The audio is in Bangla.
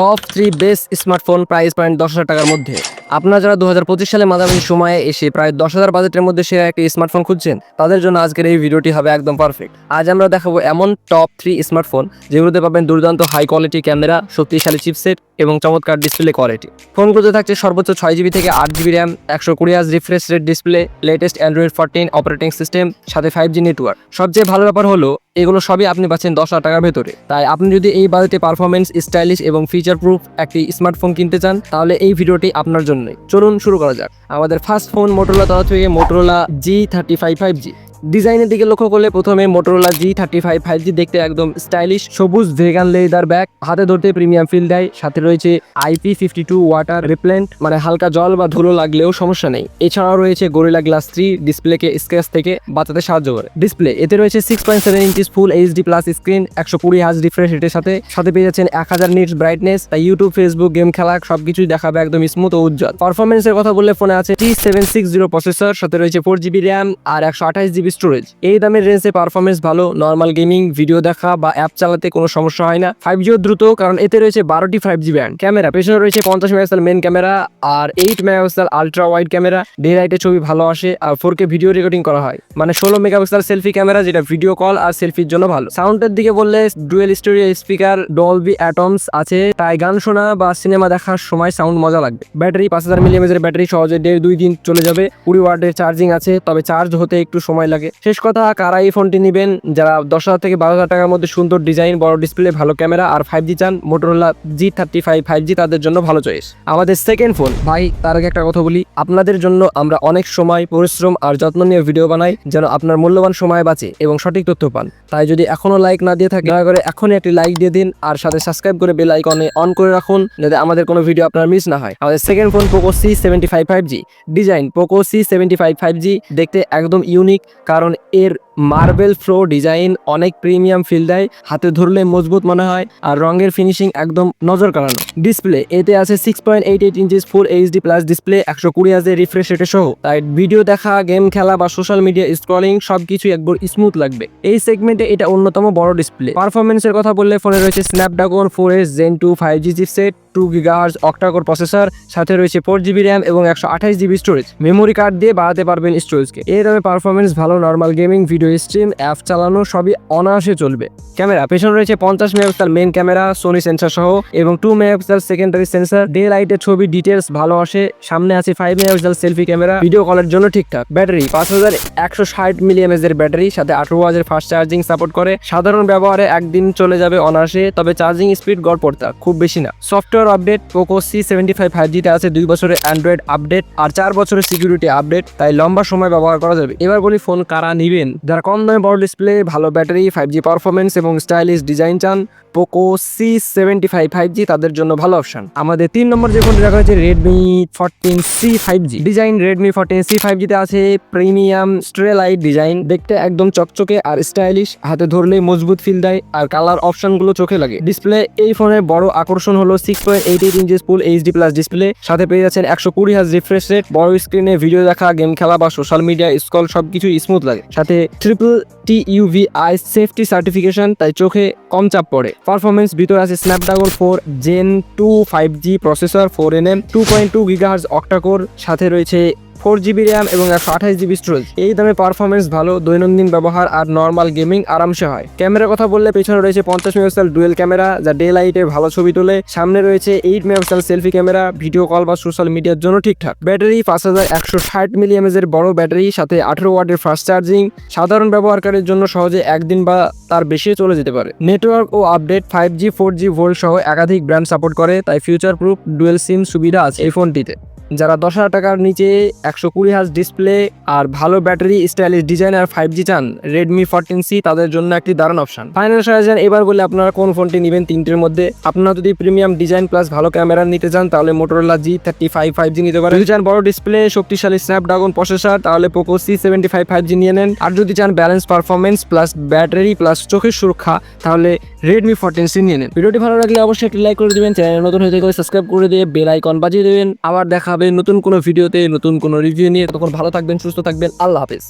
Top three best smartphone price point দশ হাজার টাকার মধ্যে। আপনারা যারা দু হাজার পঁচিশ সালে মাঝামাঝি সময়ে এসে প্রায় দশ হাজার বাজেটের মধ্যে সেরা একটি স্মার্টফোন খুঁজছেন, তাদের জন্য আজকের এই ভিডিওটি হবে একদম পারফেক্ট আজ আমরা দেখাবো এমন টপ থ্রি স্মার্টফোন যেগুলোতে পাবেন দুর্দান্ত হাই কোয়ালিটি ক্যামেরা শক্তিশালী চিপসেট এবং চমৎকার ডিসপ্লে কোয়ালিটি ফোনগুলোতে থাকছে সর্বোচ্চ ছয় জিবি থেকে আট জিবি র্যাম একশো কুড়ি হাজ refresh rate display latest Android fourteen operating system সাথে ফাইভ জি নেটওয়ার্ক সবচেয়ে ভালো ব্যাপার হলো, এগুলো সবই আপনি পাচ্ছেন দশ হাজার টাকার ভেতরে। তাই আপনি যদি এই বাজেটে পারফরমেন্স স্টাইলিশ এবং ফিচার প্রুফ একটি স্মার্টফোন কিনতে চান, তাহলে এই ভিডিওটি আপনার জন্যই চলুন শুরু করা যাক। আমাদের ফার্স্ট ফোন মোটোলা তরফ থেকে Motorola G thirty five five G ডিজাইনের দিকে লক্ষ্য করলে প্রথমে Motorola G thirty five five G দেখতে একদম স্টাইলিশ সবুজ ভেগান লেদার ব্যাগ হাতে ধরতে প্রিমিয়াম ফিল দেয়। সাথে রয়েছে IP fifty two water repellent মানে হালকা জল বা ধুলো লাগলেও সমস্যা নেই। এছাড়াও রয়েছে গরিলা গ্লাস থ্রি ডিসপ্লেকে স্ক্র্যাচ থেকে বাঁচাতে সাহায্য করে। ডিসপ্লে এতে রয়েছে six point seven inches full HD plus screen একশো কুড়ি হাজ রিফ্রেশ রেটের সাথে। সাথে পেয়ে যাচ্ছেন এক হাজার নিটস ব্রাইটনেস তাই ইউটিউব ফেসবুক গেম খেলা সবকিছুই দেখাবে একদম স্মুথ ও উজ্জ্বল। পারফরমেন্সের কথা বললে ফোনে আছে T seven six zero processor সাথে রয়েছে ফোর জিবি র্যাম আর একশো আঠাশ জিবি স্টোরেজ এই দামের রেঞ্জে পারফরমেন্স ভালো নর্মাল গেমিং ভিডিও দেখা বা অ্যাপ চালাতে কোনো সমস্যা হয় না। ফাইভ জিও দ্রুত, কারণ এতে রয়েছে বারোটি ফাইভ জি ব্যান্ড ক্যামেরা, পেছনে রয়েছে পঞ্চাশ মেগাপিক্সেল মেন ক্যামেরা আর eight megapixel ultra wide camera. Day লাইটে ছবি ভালো আসে আর ফোর কে ভিডিও রেকর্ডিং করা হয়। মানে ষোলো মেগাপিক্সেল সেলফি ক্যামেরা, যেটা ভিডিও কল আর সেলফির জন্য ভালো। সাউন্ডের দিকে বললে dual stereo speaker Dolby Atmos আছে। তাই গান শোনা বা সিনেমা দেখার সময় সাউন্ড মজা লাগবে। ব্যাটারি পাঁচ হাজার মিলিয়ামেজের ব্যাটারি সহজে দেড় দুই দিন চলে যাবে। কুড়ি ওয়ার্ডের চার্জিং আছে, তবে চার্জ হতে একটু সময় লাগে। শেষ কথা, কারা এই ফোনটি নেবেন? যারা দশ হাজার থেকে বারো হাজার টাকার মধ্যে সুন্দর ডিজাইন, বড় ডিসপ্লে ভালো ক্যামেরা আর ফাইভ জি চান Motorola G thirty five five G তাদের জন্য ভালো চয়েস আমাদের সেকেন্ড ফোন ভাই, তার আগে একটা কথা বলি। আপনাদের জন্য আমরা অনেক সময় পরিশ্রম আর যত্ন নিয়ে ভিডিও বানাই, যেন আপনার মূল্যবান সময় বাঁচে এবং সঠিক তথ্য পান। তাই যদি এখনও লাইক না দিয়ে থাকে দয়া করে এখনই একটি লাইক দিয়ে দিন আর সাথে সাবস্ক্রাইব করে বেল আইকনে অন করে রাখুন, যাতে আমাদের কোনো ভিডিও আপনার মিস না হয়। আমাদের second phone Poco C seventy five five G design Poco C seventy five five G দেখতে একদম ইউনিক কারণ এর মার্বেল ফ্লো ডিজাইন অনেক প্রিমিয়াম ফিল দেয়, হাতে ধরলে মজবুত মনে হয়, আর রঙের ফিনিশিং একদম নজর কাড়ানো। ডিসপ্লে, এতে আছে six point eight eight inches full HD plus display একশো কুড়ি হাজার রিফ্রেশ রেটে সহ। তাই ভিডিও দেখা গেম খেলা বা সোশ্যাল মিডিয়া স্ক্রলিং সবকিছু একবার স্মুথ লাগবে। এই সেগমেন্টে এটা অন্যতম বড় ডিসপ্লে পারফরমেন্সের কথা বললে ফোনে রয়েছে Snapdragon four S Gen two five G chipset two gigahertz octacore processor সাথে রয়েছে ফোর জিবি র্যাম এবং একশো আঠাশ জিবি স্টোরেজ মেমোরি কার্ড দিয়ে বাড়াতে পারবেন স্টোরেজকে এর দামে পারফরমেন্স ভালো normal gaming video stream app চালানো সবই অনায়াসে চলবে। ক্যামেরা, পেছনে রয়েছে পঞ্চাশ megapixel main camera Sony sensor সহ, এবং two megapixel secondary sensor day লাইটের ছবি ডিটেলস ভালো আসে, সামনে আছে five megapixel selfie camera. Video কলের জন্য ঠিকঠাক। ব্যাটারি পাঁচ হাজার একশো ষাট মিলিএমএস এর ব্যাটারি সাথে আঠারো হাজার ফাস্ট চার্জিং সাপোর্ট করে। সাধারণ ব্যবহারে একদিন চলে যাবে অনায়াসে, তবে চার্জিং স্পিড গড়পড়তা খুব বেশি না। Software update Poco C seventy five five জিতে আছে দুই বছরের অ্যান্ড্রয়েড আপডেট আর চার বছরের সিকিউরিটি আপডেট তাই লম্বা সময় ব্যবহার করা যাবে। এবার বলি ফোন কারা নিবেন? যারা কম দামে বড় ডিসপ্লে ভালো ব্যাটারি ফাইভ জি পারফরমেন্স এবং স্টাইলিশ ডিজাইন চান Poco C seventy five five G তাদের জন্য ভালো অপশন আমাদের তিন নম্বর যে ফোনটি রাখা হয়েছে Redmi fourteen C five G design Redmi fourteen C five জিতে আছে প্রিমিয়াম স্ট্রেলাইট ডিজাইন দেখতে একদম চকচকে আর স্টাইলিশ হাতে ধরলে মজবুত ফিল দেয় আর কালার অপশনগুলো চোখে লাগে। ডিসপ্লে এই ফোনের বড় আকর্ষণ হলো six point eight eight inches full HD plus display সাথে পেয়ে যাচ্ছেন একশো কুড়ি হাজ রিফ্রেশ রেট বড় স্ক্রিনে ভিডিও দেখা গেম খেলা বা সোশ্যাল মিডিয়া স্কল সবকিছু স্মুথ লাগে। সাথে triple T UV eye safety certification তাই চোখে কম চাপ পড়ে। পারফরমেন্স ভিতরে আছে Snapdragon four Gen two five G processor four N M two point two gigahertz octacore সাথে রয়েছে ফোর জিবি র্যাম এবং একশো আঠাশ জিবি স্টোরেজ। এই দামে পারফরমেন্স ভালো, দৈনন্দিন ব্যবহার আর নর্মাল গেমিং আরামসে হয়। ক্যামেরার কথা বললে পেছনে রয়েছে পঞ্চাশ মেগাপিক্সেল ডুয়েল ক্যামেরা যা ডে লাইটে ভালো ছবি তোলে। সামনে রয়েছে eight megapixel selfie camera video call বা সোশ্যাল মিডিয়ার জন্য ঠিকঠাক। ব্যাটারি পাঁচ হাজার একশো ষাট মিলিএমএজের বড় ব্যাটারি, সাথে আঠেরো ওয়াটের ফাস্ট চার্জিং সাধারণ ব্যবহারকারীর জন্য সহজে একদিন বা তার বেশি চলে যেতে পারে। নেটওয়ার্ক ও update five G four G volte সহ একাধিক ব্র্যান্ড সাপোর্ট করে, তাই ফিউচার প্রুফ ডুয়েল সিম সুবিধা আছে এই ফোনটিতে। যারা দশ হাজার টাকার নিচে একশো কুড়ি হাজ ডিসপ্লে আর ভালো ব্যাটারি স্টাইলিশ ডিজাইন আর ফাইভ জি চান রেডমি ফোরটিন সি তাদের জন্য একটি দারুণ অপশন ফাইনাল সাজেশন এবার বলে আপনারা কোন ফোনটি নেবেন তিনটের মধ্যে? আপনারা যদি প্রিমিয়াম ডিজাইন প্লাস ভালো ক্যামেরা নিতে চান, তাহলে Motorola G thirty five five G নিতে পারেন। যদি চান বড় ডিসপ্লে শক্তিশালী স্ন্যাপড্রাগন প্রসেসর তাহলে Poco C seventy five five G নিয়ে নেন। আর যদি চান balance performance plus battery plus চোখের সুরক্ষা, তাহলে রেডমি ফোরটিন সি নিয়ে নেন। ভিডিওটি ভালো লাগলে অবশ্যই একটি লাইক করে দেবেন চ্যানেল নতুন হয়ে থাকলে সাবস্ক্রাইব করে দিয়ে বেল আইকন বাজিয়ে দেবেন। আবার দেখা হবে নতুন কোনো ভিডিওতে নতুন কোনো রিভিউ নিয়ে। তখন ভালো থাকবেন, সুস্থ থাকবেন, আল্লাহ হাফেজ।